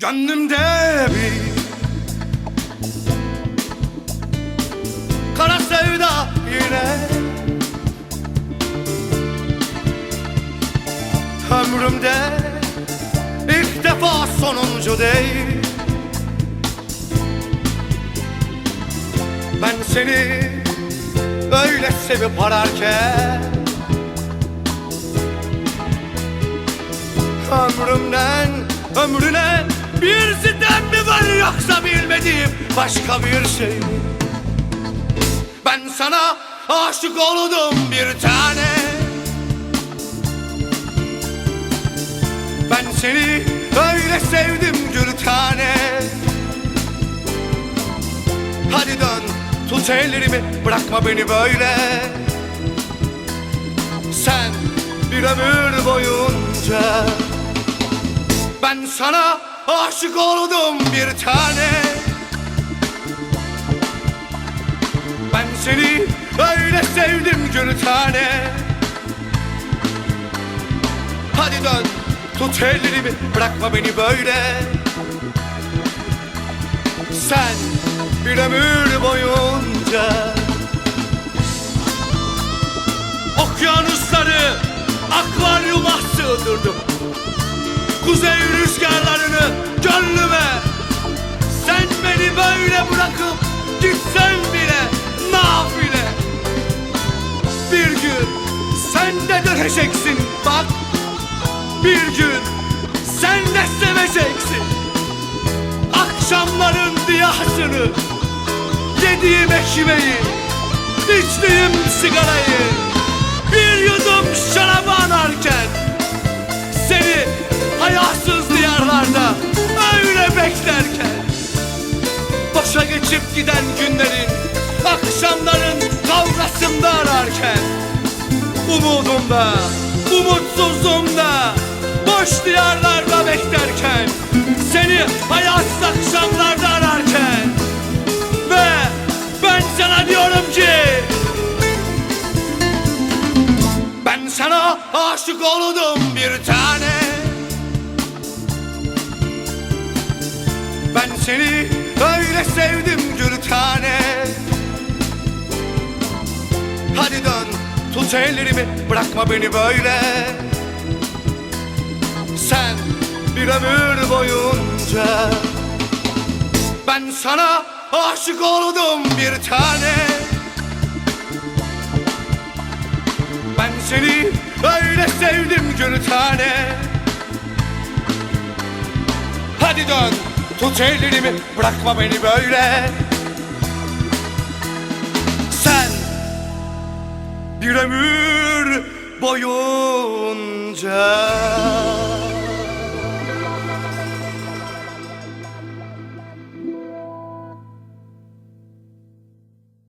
Gönlümde bir Kara sevda yine. Ömrümde ilk defa sonuncu değil. Ben seni öyle sevip ararken Ömrümden ömrüne bir sitem mi var yoksa bilmediğim başka bir şey mi? Ben sana aşık oldum bir tane. Ben seni öyle sevdim gül tane Hadi dön tut ellerimi bırakma beni böyle. Sen bir ömür boyunca Ben sana aşık oldum bir tane. Ben seni öyle sevdim gül tane. Hadi dön tut ellerimi bırakma beni böyle. Sen bir ömür boyunca Okyanusları akvaryuma sığdırdım de döneceksin bak Bir gün sen de seveceksin. Akşamların diyasını Yediğim ekmeği içtiğim sigarayı Bir yudum şarabı anarken Seni hayasız diyarlarda öyle beklerken Boşa geçip giden günlerin Akşamların kavgasında ararken Umudumda, umutsuzluğumda Boş diyarlarda beklerken Seni hayatsız akşamlarda ararken Ve ben sana diyorum ki Ben sana aşık oldum bir tane. Ben seni öyle sevdim gül tane Hadi dön tut ellerimi bırakma beni böyle. Sen bir ömür boyunca Ben sana aşık oldum bir tane. Ben seni öyle sevdim gül tane. Hadi dön tut ellerimi bırakma beni böyle ömür boyunca